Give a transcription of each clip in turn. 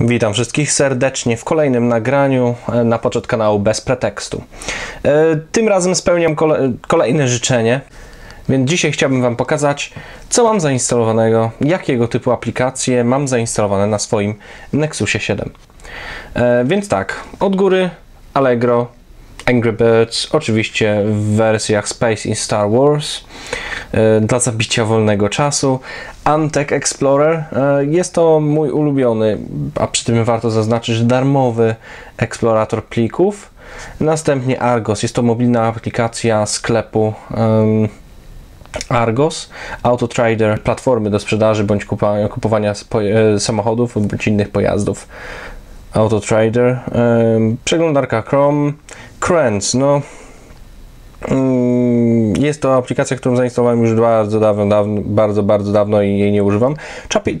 Witam wszystkich serdecznie w kolejnym nagraniu e, na poczet kanału Bez Pretekstu. E, tym razem spełniam kole kolejne życzenie, więc dzisiaj chciałbym Wam pokazać, co mam zainstalowanego, jakiego typu aplikacje mam zainstalowane na swoim Nexusie 7. E, więc tak, od góry Allegro, Angry Birds, oczywiście w wersjach Space in Star Wars, dla zabicia wolnego czasu. Antec Explorer jest to mój ulubiony, a przy tym warto zaznaczyć, darmowy eksplorator plików. Następnie Argos, jest to mobilna aplikacja sklepu um, Argos, AutoTrader, platformy do sprzedaży bądź kupowania samochodów bądź innych pojazdów. AutoTrader, um, przeglądarka Chrome, Crens, no mm, jest to aplikacja, którą zainstalowałem już bardzo dawno, dawno, bardzo, bardzo dawno i jej nie używam.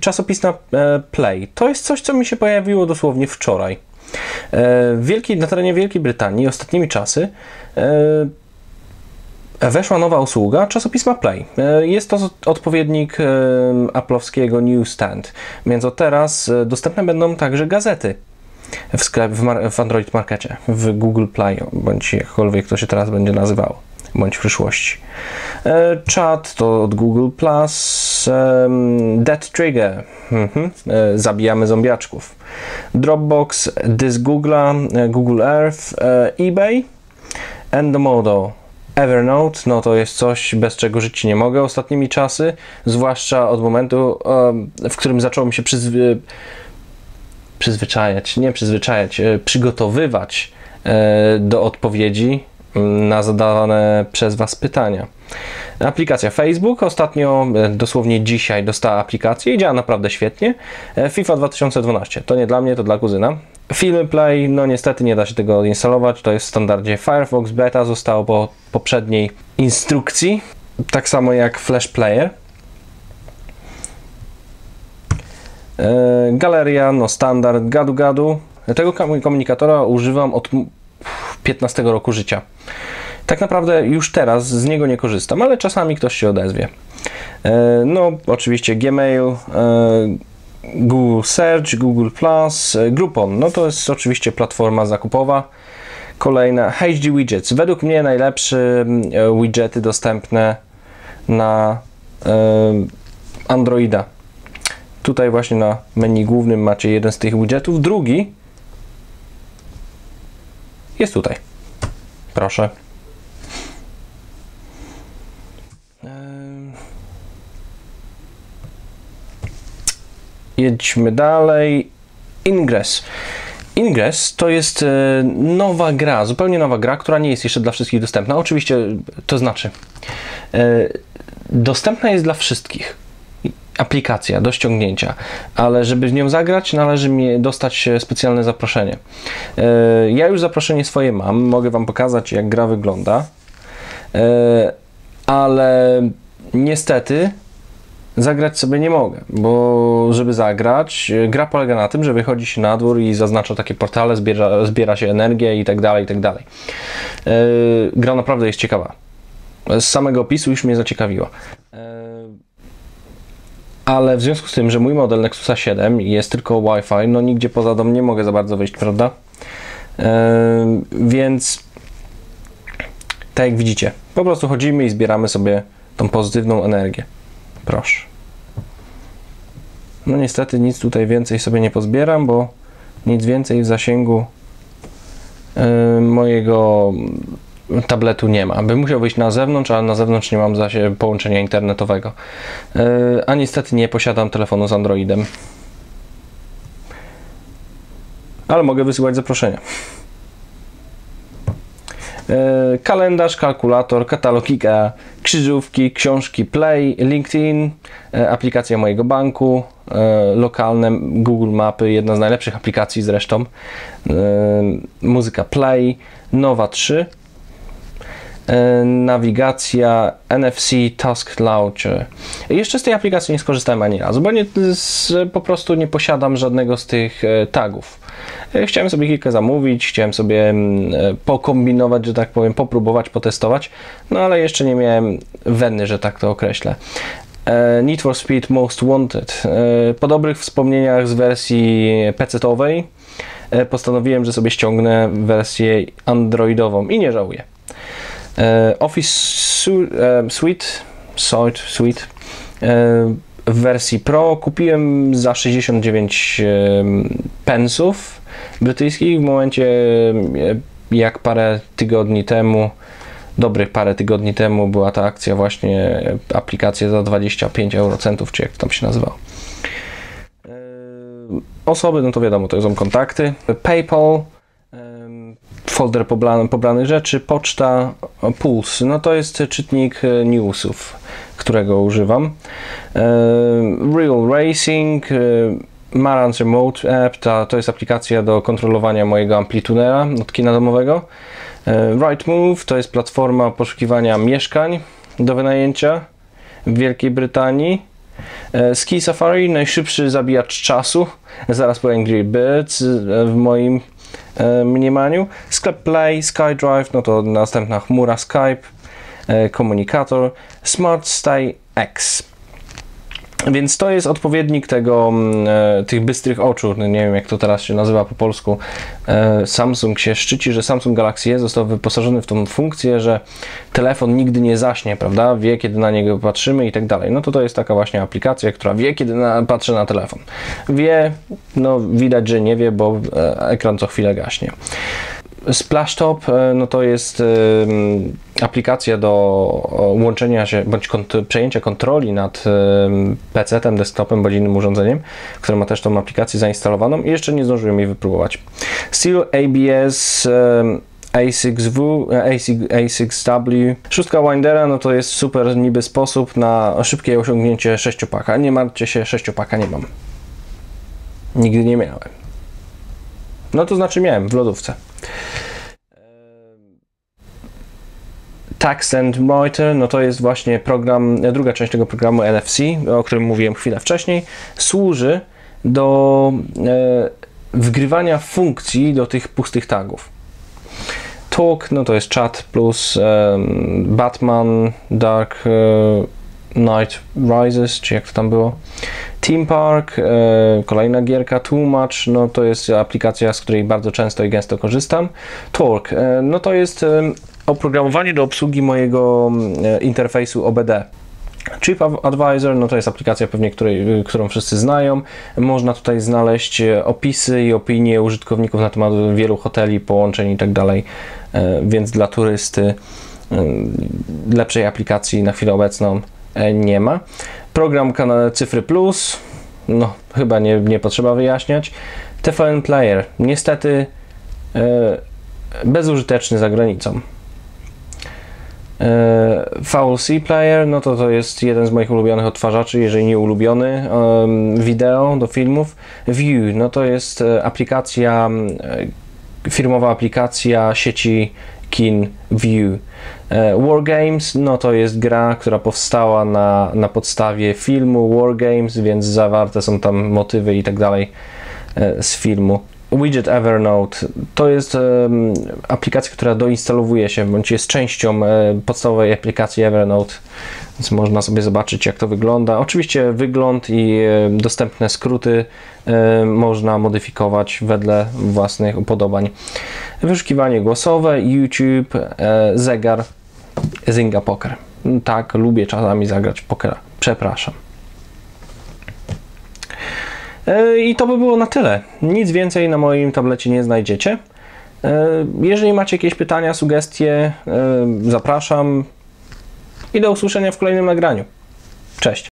Czasopis na e, Play. To jest coś, co mi się pojawiło dosłownie wczoraj. E, na terenie Wielkiej Brytanii ostatnimi czasy e, weszła nowa usługa czasopisma Play. Jest to odpowiednik Apple'owskiego Newsstand, więc od teraz dostępne będą także gazety w, sklep, w Android Markecie, w Google Play, bądź jakkolwiek to się teraz będzie nazywało, bądź w przyszłości. E, chat to od Google Plus, Dead Trigger, mhm. e, zabijamy zombiaczków. Dropbox, Dysk Google'a, e, Google Earth, eBay, Endomodo, Evernote, no to jest coś, bez czego żyć nie mogę ostatnimi czasy, zwłaszcza od momentu, w którym zaczęło mi się przyzwy przyzwyczajać, nie przyzwyczajać, przygotowywać do odpowiedzi na zadawane przez Was pytania. Aplikacja Facebook, ostatnio, e, dosłownie dzisiaj dostała aplikację i działa naprawdę świetnie. FIFA 2012, to nie dla mnie, to dla kuzyna. Filmy Play, no niestety nie da się tego instalować, to jest w standardzie Firefox Beta, zostało po poprzedniej instrukcji, tak samo jak Flash Player. E, galeria, no standard, gadu gadu. Tego komunikatora używam od 15 roku życia. Tak naprawdę już teraz z niego nie korzystam, ale czasami ktoś się odezwie. E, no, oczywiście Gmail, e, Google Search, Google Plus, Groupon. No to jest oczywiście platforma zakupowa. Kolejna HD Widgets. Według mnie najlepsze widgety dostępne na Androida. Tutaj właśnie na menu głównym macie jeden z tych widgetów, drugi jest tutaj. Proszę. Jedźmy dalej. Ingress. Ingress to jest e, nowa gra, zupełnie nowa gra, która nie jest jeszcze dla wszystkich dostępna. Oczywiście to znaczy, e, dostępna jest dla wszystkich aplikacja do ściągnięcia, ale żeby z nią zagrać, należy mi dostać specjalne zaproszenie. E, ja już zaproszenie swoje mam, mogę Wam pokazać, jak gra wygląda, e, ale niestety zagrać sobie nie mogę, bo żeby zagrać, gra polega na tym, że wychodzi się na dwór i zaznacza takie portale, zbiera, zbiera się energię i tak dalej, i tak dalej. E, gra naprawdę jest ciekawa. Z samego opisu już mnie zaciekawiła ale w związku z tym, że mój model Nexusa 7 jest tylko Wi-Fi, no nigdzie poza dom nie mogę za bardzo wyjść, prawda? Yy, więc tak jak widzicie, po prostu chodzimy i zbieramy sobie tą pozytywną energię. Proszę. No niestety nic tutaj więcej sobie nie pozbieram, bo nic więcej w zasięgu yy, mojego tabletu nie ma. Bym musiał wyjść na zewnątrz, ale na zewnątrz nie mam połączenia internetowego. E, a niestety nie posiadam telefonu z Androidem. Ale mogę wysyłać zaproszenia. E, kalendarz, kalkulator, katalog IKEA, krzyżówki, książki Play, LinkedIn, e, aplikacja mojego banku, lokalne Google Mapy, jedna z najlepszych aplikacji zresztą, muzyka Play, Nowa 3, E, nawigacja NFC Task Launcher. Jeszcze z tej aplikacji nie skorzystałem ani razu, bo nie, z, po prostu nie posiadam żadnego z tych e, tagów. E, chciałem sobie kilka zamówić, chciałem sobie mm, pokombinować, że tak powiem, popróbować, potestować, no ale jeszcze nie miałem weny, że tak to określę. e, Need for Speed Most Wanted. E, po dobrych wspomnieniach z wersji PC-owej e, postanowiłem, że sobie ściągnę wersję androidową i nie żałuję. E, Office e, Suite, Suite, Suite e, w wersji Pro kupiłem za 69 e, pensów brytyjskich w momencie jak parę tygodni temu dobrych parę tygodni temu była ta akcja właśnie aplikacja za 25 eurocentów, czy jak to tam się nazywało. Osoby, no to wiadomo, to są kontakty. PayPal, folder pobranych rzeczy, poczta, o, Pulse, no to jest czytnik e, newsów, którego używam. Em, Real Racing, e, Marantz Remote App, to jest aplikacja do kontrolowania mojego amplitunera od kina domowego. E, Right Move to jest platforma poszukiwania mieszkań do wynajęcia w Wielkiej Brytanii. E, Ski Safari, najszybszy zabijacz czasu, zaraz po Angry Birds e, w moim e, mniemaniu. Sklep Play, SkyDrive, no to następna chmura Skype, e, komunikator, Smart Stay X. Więc to jest odpowiednik tego, mm, e, tych bystrych oczu, no nie wiem jak to teraz się nazywa po polsku. E, Samsung się szczyci, że Samsung Galaxy S został wyposażony w tą funkcję, że telefon nigdy nie zaśnie, prawda? Wie kiedy na niego patrzymy i tak dalej. No to to jest taka właśnie aplikacja, która wie kiedy na, patrzy na telefon. Wie, no widać, że nie wie, bo e, ekran co chwilę gaśnie. Splashtop e, no to jest em, aplikacja do łączenia się bądź kont- przejęcia kontroli nad em, PC-tem, desktopem bądź innym urządzeniem, które ma też tą aplikację zainstalowaną i jeszcze nie zdążyłem jej wypróbować. Steel ABS em, A6W, e, A6, A6W. Szóstka Windera, no to jest super niby sposób na szybkie osiągnięcie sześciopaka. Nie martwcie się, sześciopaka nie mam. Nigdy nie miałem. No to znaczy miałem w lodówce. Tax and Writer, no to jest właśnie program, druga część tego programu NFC, o którym mówiłem chwilę wcześniej, służy do e, wgrywania funkcji do tych pustych tagów. Talk, no to jest chat plus em, Batman, Dark e, Knight Rises, czy jak to tam było. Team Park, e, kolejna gierka, Tłumacz, no to jest aplikacja, z której bardzo często i gęsto korzystam. Talk, e, no to jest oprogramowanie do obsługi mojego e, interfejsu OBD. Chip Advisor, no to jest aplikacja pewnie, której, którą wszyscy znają. Można tutaj znaleźć opisy i opinie użytkowników na temat wielu hoteli, połączeń i tak więc dla turysty lepszej aplikacji na chwilę obecną nie ma. Program kana- Cyfry Plus, no chyba nie, nie potrzeba wyjaśniać. TVN Player, niestety e, bezużyteczny za granicą. E, VLC Player, no to to jest jeden z moich ulubionych odtwarzaczy, jeżeli nie ulubiony, wideo do filmów. View, no to jest e, aplikacja, firmowa aplikacja sieci kin View. E, Wargames, no to jest gra, która powstała na, na podstawie filmu Wargames, więc zawarte są tam motywy i tak dalej e, z filmu. Widget Evernote to jest em, aplikacja, która doinstalowuje się, bądź jest częścią e, podstawowej aplikacji Evernote, więc można sobie zobaczyć, jak to wygląda. Oczywiście wygląd i e, dostępne skróty można modyfikować wedle własnych upodobań. Wyszukiwanie głosowe, YouTube, e, zegar, Zynga Poker. Tak, lubię czasami zagrać w pokera. Przepraszam. E, I to by było na tyle. Nic więcej na moim tablecie nie znajdziecie. E, Jeżeli macie jakieś pytania, sugestie, zapraszam i do usłyszenia w kolejnym nagraniu. Cześć.